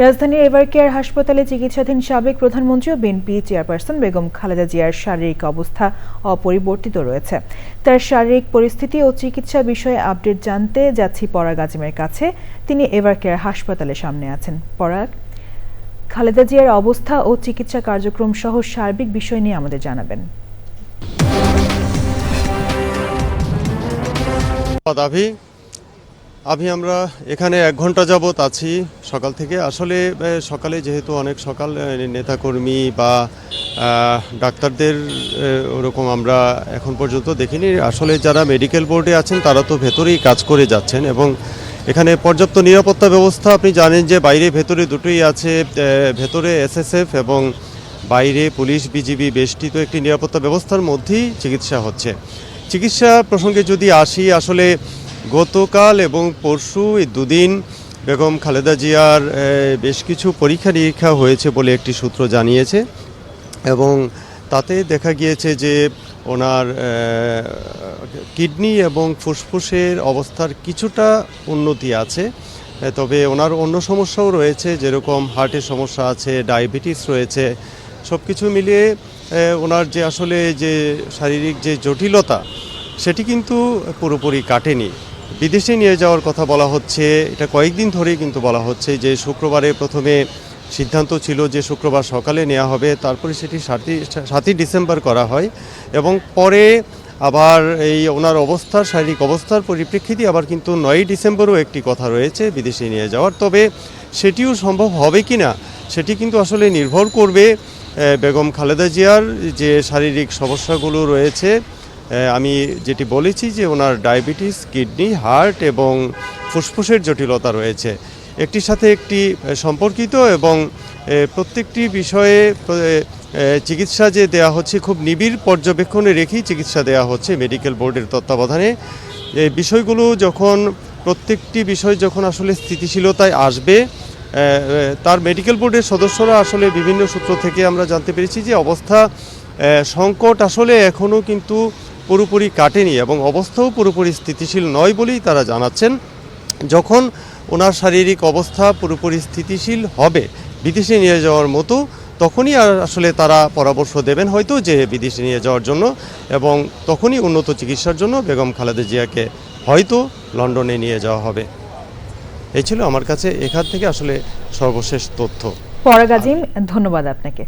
রাজধানীর এভারকেয়ার হাসপাতালে চিকিৎসাধীন সাবেক প্রধানমন্ত্রী ও বিএনপি চেয়ারপারসন বেগম খালেদা জিয়ার শারীরিক অবস্থা অপরিবর্তিত রয়েছে। তার শারীরিক পরিস্থিতি ও চিকিৎসা বিষয়ে আপডেট জানতে যাচ্ছি পরাগ আজিমের কাছে। তিনি এভারকেয়ার হাসপাতালে সামনে আছেন। পরাগ, খালেদা জিয়ার অবস্থা ও চিকিৎসা কার্যক্রম সহ সার্বিক বিষয় নিয়ে আমাদের জানাবেন। দাভি আভি আমরা এখানে এক ঘণ্টা যাবত আছি সকাল থেকে। আসলে সকালে যেহেতু অনেক সকাল নেতাকর্মী বা ডাক্তারদের ওরকম আমরা এখন পর্যন্ত দেখিনি। আসলে যারা মেডিকেল বোর্ডে আছেন, তারা তো ভেতরেই কাজ করে যাচ্ছেন এবং এখানে পর্যাপ্ত নিরাপত্তা ব্যবস্থা, আপনি জানেন যে বাইরে ভেতরে দুটোই আছে ভেতরে এসএসএফ এবং বাইরে পুলিশ, বিজিবি বেষ্টিত একটি নিরাপত্তা ব্যবস্থার মধ্যেই চিকিৎসা হচ্ছে। চিকিৎসা প্রসঙ্গে যদি আসি, আসলে গতকাল এবং পরশু এই দুদিন বেগম খালেদা জিয়ার বেশ কিছু পরীক্ষা নিরীক্ষা হয়েছে বলে একটি সূত্র জানিয়েছে এবং তাতে দেখা গিয়েছে যে ওনার কিডনি এবং ফুসফুসের অবস্থার কিছুটা উন্নতি আছে। তবে ওনার অন্য সমস্যাও রয়েছে, যেরকম হার্টের সমস্যা আছে, ডায়াবেটিস রয়েছে। সব কিছু মিলিয়ে ওনার যে আসলে যে শারীরিক যে জটিলতা সেটি কিন্তু পুরোপুরি কাটেনি। বিদেশে নিয়ে যাওয়ার কথা বলা হচ্ছে, এটা কয়েকদিন ধরেই কিন্তু বলা হচ্ছে যে শুক্রবারে প্রথমে সিদ্ধান্ত ছিল যে শুক্রবার সকালে নেওয়া হবে, তারপরে সেটি সাতই সাতই ডিসেম্বর করা হয় এবং পরে আবার এই ওনার অবস্থার শারীরিক অবস্থার পরিপ্রেক্ষিতে আবার কিন্তু নয়ই ডিসেম্বরও একটি কথা রয়েছে বিদেশে নিয়ে যাওয়ার। তবে সেটিও সম্ভব হবে কি না সেটি কিন্তু আসলে নির্ভর করবে বেগম খালেদা জিয়ার যে শারীরিক সমস্যাগুলো রয়েছে আমি যেটি বলেছি যে ওনার ডায়াবেটিস, কিডনি, হার্ট এবং ফুসফুসের জটিলতা রয়েছে। একটির সাথে একটি সম্পর্কিত এবং প্রত্যেকটি বিষয়ে চিকিৎসা যে দেয়া হচ্ছে খুব নিবিড় পর্যবেক্ষণে রেখেই চিকিৎসা দেয়া হচ্ছে মেডিকেল বোর্ডের তত্ত্বাবধানে। এই বিষয়গুলো যখন, প্রত্যেকটি বিষয় যখন আসলে স্থিতিশীলতায় আসবে তার মেডিকেল বোর্ডের সদস্যরা আসলে বিভিন্ন সূত্র থেকে আমরা জানতে পেরেছি যে অবস্থা সংকট আসলে এখনও কিন্তু পুরোপুরি কাটেনি এবং অবস্থাও পুরোপুরি স্থিতিশীল নয় বলেই তারা জানাচ্ছেন। যখন ওনার শারীরিক অবস্থা পুরোপুরি স্থিতিশীল হবে, বিদেশে নিয়ে যাওয়ার মতো, তখনই আর আসলে তারা পরামর্শ দেবেন হয়তো যে বিদেশে নিয়ে যাওয়ার জন্য এবং তখনই উন্নত চিকিৎসার জন্য বেগম খালেদা জিয়াকে হয়তো লন্ডনে নিয়ে যাওয়া হবে। এই ছিল আমার কাছে এখান থেকে আসলে সর্বশেষ তথ্য। পরাগ আজিম ধন্যবাদ আপনাকে।